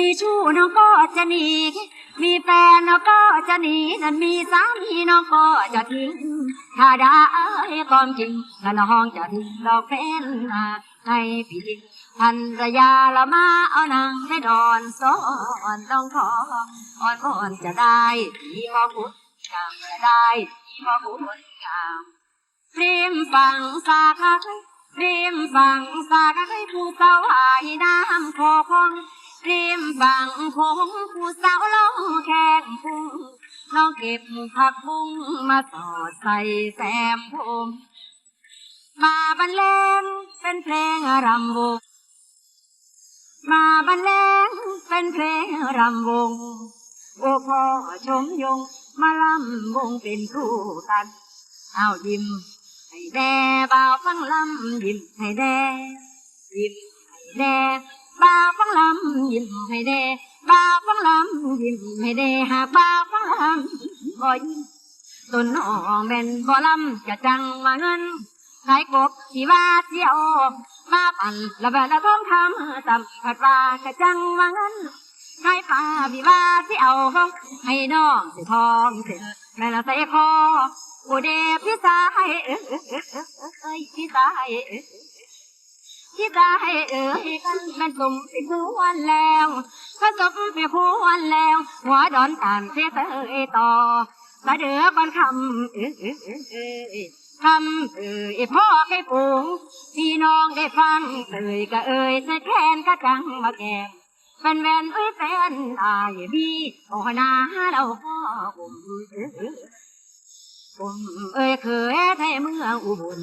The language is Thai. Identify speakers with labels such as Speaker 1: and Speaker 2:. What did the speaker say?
Speaker 1: มีชู้น้องก็จะหนี มีแฟนน้องก็จะหนี นั่นมีสามีน้องก็จะทิ้ง ถ้าได้ความจริงและน้องจะทิ้งดอกแฟนมาให้พี่ทิ้งภรยาละมาเอานางได้ดอนสอนต้องขออ่อนวอนจะได้ที่พ่อพุทธงามจะได้ที่พ่อพุทธงามริมฝั่งสาขาริมฝั่งสาขาผู้สาวหายน้ำโคคง ริมฝั่งคงผู้สาวลงแข่งพุงน้องเก็บผักบุ้งมาสอดใส่แซมผมมาบรรเลงเป็นเพลงรำวง มาบรรเลงเป็นเพลงรำวง โอ้พ่อชมยงมาลำวงเป็นคู่กัน เอายิ้มให้แด่บ่าวฟังลำยิ้มให้แด่ยิ้มให้แด่ บาฟังลำยิ้มให้แดบาฟังลำยิ้มให้แดหากบาฟังลำบ่ยิ้มต้นหอมเป็นบ่ลำจะจังว่าเงินขายกบที่ว่าเสียวมาปั่นละแบบละท้องคำตำผัดว่ากะจังว่าเงินขายปลาพี่ว่าเสียวให้น้องสิทองเสร็แม่ละใส่คอโอเดพี่ตายเอ้ยพี่ตาย เอ้ยพี่ตายเอ้ยกันมันสมสิคู่วันแล้วผสมไปคู่วันแล้ว หัวดอนตามเสียเตยต่อสะเดือก่อนคำเอ้ยเอ้ยเอ้ยเอ้ยคำเอ้ยพ่อให้ปูงพี่น้องได้ฟังเอ่ยก็เอ่ยใส่แคนก็จังมาแกมเป็นแวนเอ้ยแฟนอายพี่โอ้นาเราพ่อผมเอ้ยเอ้ยผมเอ้ยเคยไทยเมืองอุบล